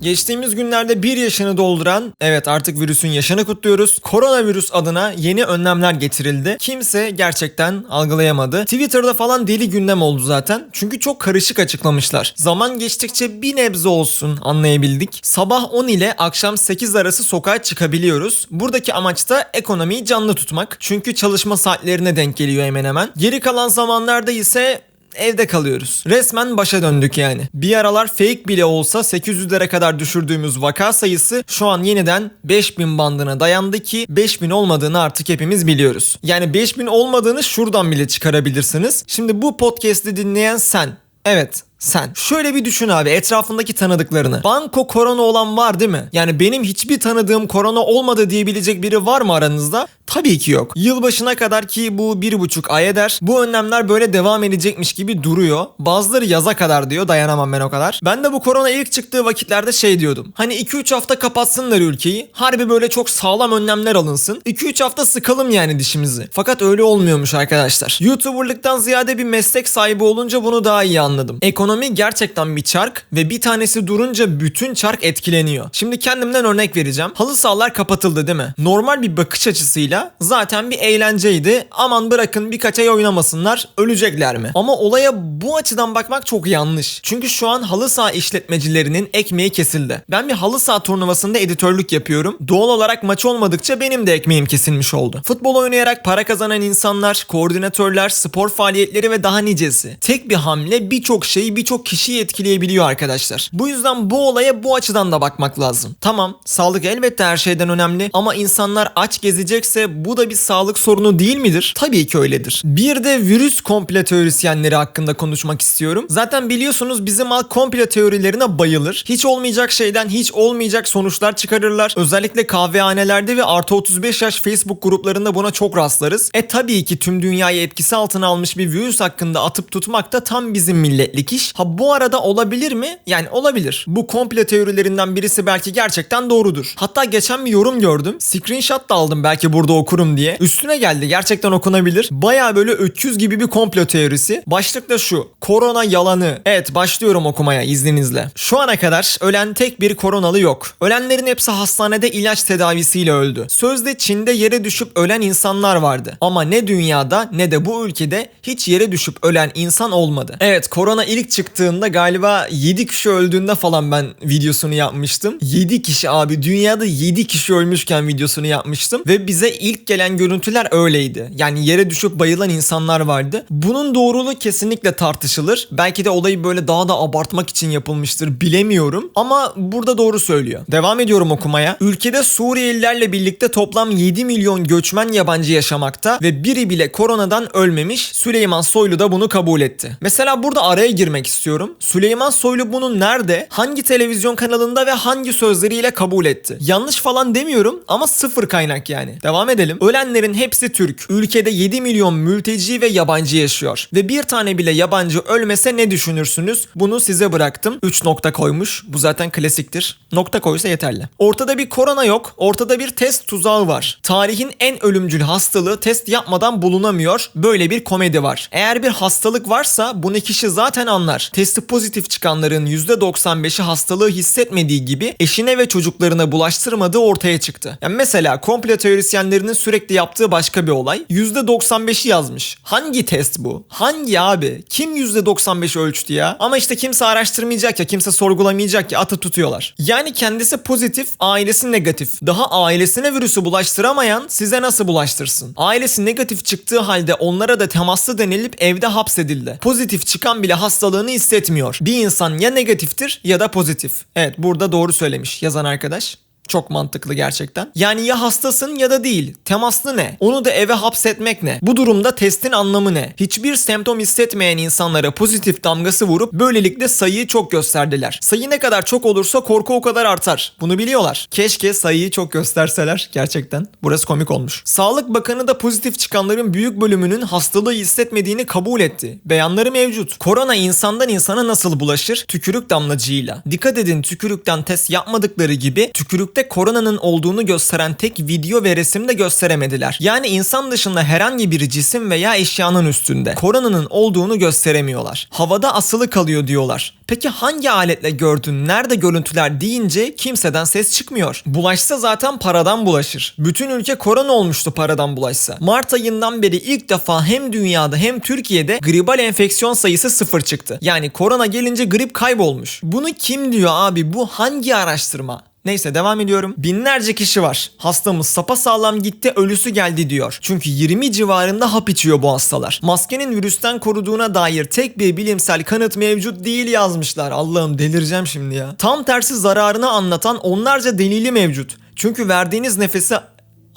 Geçtiğimiz günlerde bir yaşını dolduran, evet artık virüsün yaşını kutluyoruz. Koronavirüs adına yeni önlemler getirildi. Kimse gerçekten algılayamadı. Twitter'da falan deli gündem oldu zaten. Çünkü çok karışık açıklamışlar. Zaman geçtikçe bir nebze olsun anlayabildik. Sabah 10 ile akşam 8 arası sokağa çıkabiliyoruz. Buradaki amaç da ekonomiyi canlı tutmak. Çünkü çalışma saatlerine denk geliyor hemen hemen. Geri kalan zamanlarda ise evde kalıyoruz. Resmen başa döndük yani. Bir aralar fake bile olsa 800'lere kadar düşürdüğümüz vaka sayısı şu an yeniden 5000 bandına dayandı ki 5000 olmadığını artık hepimiz biliyoruz. Yani 5000 olmadığını şuradan bile çıkarabilirsiniz. Şimdi bu podcast'i dinleyen sen. Evet sen. Şöyle bir düşün abi etrafındaki tanıdıklarını. Banko korona olan var değil mi? Yani benim hiçbir tanıdığım korona olmadı diyebilecek biri var mı aranızda? Tabii ki yok. Yılbaşına kadar ki bu bir buçuk ay eder. Bu önlemler böyle devam edecekmiş gibi duruyor. Bazıları yaza kadar diyor dayanamam ben o kadar. Ben de bu korona ilk çıktığı vakitlerde şey diyordum. Hani 2-3 hafta kapatsınlar ülkeyi. Harbi böyle çok sağlam önlemler alınsın. 2-3 hafta sıkalım yani dişimizi. Fakat öyle olmuyormuş arkadaşlar. YouTuber'lıktan ziyade bir meslek sahibi olunca bunu daha iyi anladım. Ekonomi gerçekten bir çark ve bir tanesi durunca bütün çark etkileniyor. Şimdi kendimden örnek vereceğim. Halı sahalar kapatıldı değil mi? Normal bir bakış açısıyla zaten bir eğlenceydi. Aman bırakın birkaç ay oynamasınlar ölecekler mi? Ama olaya bu açıdan bakmak çok yanlış. Çünkü şu an halı saha işletmecilerinin ekmeği kesildi. Ben bir halı saha turnuvasında editörlük yapıyorum. Doğal olarak maç olmadıkça benim de ekmeğim kesilmiş oldu. Futbol oynayarak para kazanan insanlar, koordinatörler, spor faaliyetleri ve daha nicesi. Tek bir hamle birçok şeyi birçok kişiyi etkileyebiliyor arkadaşlar. Bu yüzden bu olaya bu açıdan da bakmak lazım. Tamam sağlık elbette her şeyden önemli ama insanlar aç gezecekse bu da bir sağlık sorunu değil midir? Tabii ki öyledir. Bir de virüs komple teorisyenleri hakkında konuşmak istiyorum. Zaten biliyorsunuz bizim halk komple teorilerine bayılır. Hiç olmayacak şeyden hiç olmayacak sonuçlar çıkarırlar. Özellikle kahvehanelerde ve artı 35 yaş Facebook gruplarında buna çok rastlarız. E tabii ki tüm dünyayı etkisi altına almış bir virüs hakkında atıp tutmak da tam bizim milletlik iş. Ha bu arada olabilir mi? Yani olabilir. Bu komple teorilerinden birisi belki gerçekten doğrudur. Hatta geçen bir yorum gördüm. Screenshot da aldım belki burada okurum diye. Üstüne geldi gerçekten okunabilir. Baya böyle öküz gibi bir komplo teorisi. Başlık da şu. Korona yalanı. Evet başlıyorum okumaya izninizle. Şu ana kadar ölen tek bir koronalı yok. Ölenlerin hepsi hastanede ilaç tedavisiyle öldü. Sözde Çin'de yere düşüp ölen insanlar vardı. Ama ne dünyada ne de bu ülkede hiç yere düşüp ölen insan olmadı. Evet korona ilk çıktığında galiba 7 kişi öldüğünde falan ben videosunu yapmıştım. 7 kişi abi dünyada 7 kişi ölmüşken videosunu yapmıştım. Ve bize ilk gelen görüntüler öyleydi. Yani yere düşüp bayılan insanlar vardı. Bunun doğruluğu kesinlikle tartışılır. Belki de olayı böyle daha da abartmak için yapılmıştır bilemiyorum. Ama burada doğru söylüyor. Devam ediyorum okumaya. Ülkede Suriyelilerle birlikte toplam 7 milyon göçmen yabancı yaşamakta ve biri bile koronadan ölmemiş. Süleyman Soylu da bunu kabul etti. Mesela burada araya girmek istiyorum. Süleyman Soylu bunu nerede, hangi televizyon kanalında ve hangi sözleriyle kabul etti? Yanlış falan demiyorum ama sıfır kaynak yani. Devam edelim. Ölenlerin hepsi Türk. Ülkede 7 milyon mülteci ve yabancı yaşıyor. Ve bir tane bile yabancı ölmese ne düşünürsünüz? Bunu size bıraktım. 3 nokta koymuş. Bu zaten klasiktir. Nokta koysa yeterli. Ortada bir korona yok. Ortada bir test tuzağı var. Tarihin en ölümcül hastalığı test yapmadan bulunamıyor. Böyle bir komedi var. Eğer bir hastalık varsa bunu kişi zaten anlar. Testi pozitif çıkanların %95'i hastalığı hissetmediği gibi eşine ve çocuklarına bulaştırmadığı ortaya çıktı. Yani mesela komplo teorisyenlerinin sürekli yaptığı başka bir olay. %95'i yazmış. Hangi test bu? Hangi abi? Kim %95 ölçtü ya? Ama işte kimse araştırmayacak ya, kimse sorgulamayacak ya atı tutuyorlar. Yani kendisi pozitif, ailesi negatif. Daha ailesine virüsü bulaştıramayan size nasıl bulaştırsın? Ailesi negatif çıktığı halde onlara da temaslı denilip evde hapsedildi. Pozitif çıkan bile hastalığını hissetmiyor. Bir insan ya negatiftir ya da pozitif. Evet burada doğru söylemiş yazan arkadaş. Çok mantıklı gerçekten. Yani ya hastasın ya da değil. Temaslı ne? Onu da eve hapsetmek ne? Bu durumda testin anlamı ne? Hiçbir semptom hissetmeyen insanlara pozitif damgası vurup böylelikle sayıyı çok gösterdiler. Sayı ne kadar çok olursa korku o kadar artar. Bunu biliyorlar. Keşke sayıyı çok gösterseler gerçekten. Burası komik olmuş. Sağlık Bakanı da pozitif çıkanların büyük bölümünün hastalığı hissetmediğini kabul etti. Beyanları mevcut. Korona insandan insana nasıl bulaşır? Tükürük damlacığıyla. Dikkat edin tükürükten test yapmadıkları gibi tükürükten Virüste koronanın olduğunu gösteren tek video ve resim de gösteremediler. Yani insan dışında herhangi bir cisim veya eşyanın üstünde koronanın olduğunu gösteremiyorlar. Havada asılı kalıyor diyorlar. Peki hangi aletle gördün, nerede görüntüler deyince kimseden ses çıkmıyor. Bulaşsa zaten paradan bulaşır. Bütün ülke korona olmuştu paradan bulaşsa. Mart ayından beri ilk defa hem dünyada hem Türkiye'de gribal enfeksiyon sayısı sıfır çıktı. Yani korona gelince grip kaybolmuş. Bunu kim diyor abi? Bu hangi araştırma? Neyse devam ediyorum. Binlerce kişi var. Hastamız sapasağlam gitti ölüsü geldi diyor. Çünkü 20 civarında hap içiyor bu hastalar. Maskenin virüsten koruduğuna dair tek bir bilimsel kanıt mevcut değil yazmışlar. Allah'ım delireceğim şimdi ya. Tam tersi zararını anlatan onlarca delili mevcut. Çünkü verdiğiniz nefesi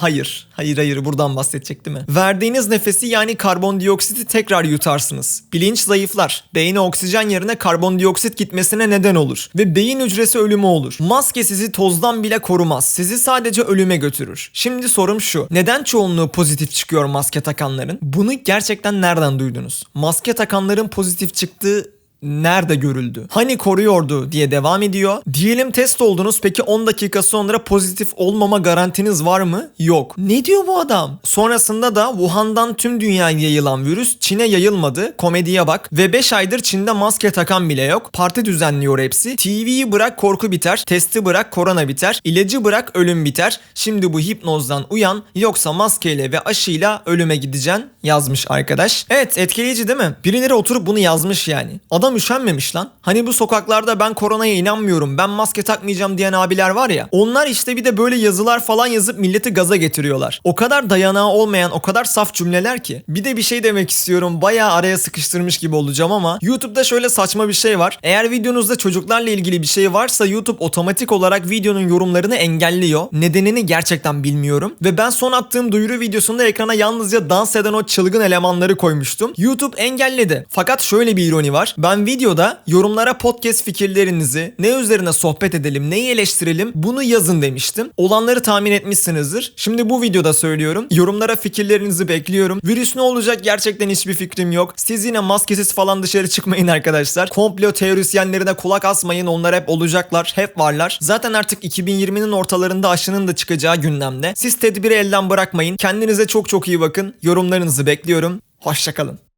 Hayır, hayır hayır buradan bahsedecektim mi? Verdiğiniz nefesi yani karbondioksiti tekrar yutarsınız. Bilinç zayıflar. Beyne oksijen yerine karbondioksit gitmesine neden olur. Ve beyin hücresi ölümü olur. Maske sizi tozdan bile korumaz. Sizi sadece ölüme götürür. Şimdi sorum şu. Neden çoğunluğu pozitif çıkıyor maske takanların? Bunu gerçekten nereden duydunuz? Maske takanların pozitif çıktığı nerede görüldü? Hani koruyordu diye devam ediyor. Diyelim test oldunuz peki 10 dakika sonra pozitif olmama garantiniz var mı? Yok. Ne diyor bu adam? Sonrasında da Wuhan'dan tüm dünyaya yayılan virüs Çin'e yayılmadı. Komediye bak. Ve 5 aydır Çin'de maske takan bile yok. Parti düzenliyor hepsi. TV'yi bırak korku biter. Testi bırak korona biter. İlacı bırak ölüm biter. Şimdi bu hipnozdan uyan yoksa maskeyle ve aşıyla ölüme gideceksin yazmış arkadaş. Evet etkileyici değil mi? Birileri oturup bunu yazmış yani. Adam üşenmemiş lan. Hani bu sokaklarda ben koronaya inanmıyorum ben maske takmayacağım diyen abiler var ya. Onlar işte bir de böyle yazılar falan yazıp milleti gaza getiriyorlar. O kadar dayanağı olmayan o kadar saf cümleler ki. Bir de bir şey demek istiyorum. Bayağı araya sıkıştırmış gibi olacağım ama YouTube'da şöyle saçma bir şey var. Eğer videonuzda çocuklarla ilgili bir şey varsa YouTube otomatik olarak videonun yorumlarını engelliyor. Nedenini gerçekten bilmiyorum. Ve ben son attığım duyuru videosunda ekrana yalnızca dans eden o çılgın elemanları koymuştum. YouTube engelledi. Fakat şöyle bir ironi var. Ben videoda yorumlara podcast fikirlerinizi, ne üzerine sohbet edelim, neyi eleştirelim bunu yazın demiştim. Olanları tahmin etmişsinizdir. Şimdi bu videoda söylüyorum. Yorumlara fikirlerinizi bekliyorum. Virüs ne olacak gerçekten hiçbir fikrim yok. Siz yine maskesiz falan dışarı çıkmayın arkadaşlar. Komplo teorisyenlerine kulak asmayın. Onlar hep olacaklar, hep varlar. Zaten artık 2020'nin ortalarında aşının da çıkacağı gündemde. Siz tedbiri elden bırakmayın. Kendinize çok çok iyi bakın. Yorumlarınızı bekliyorum. Hoşçakalın.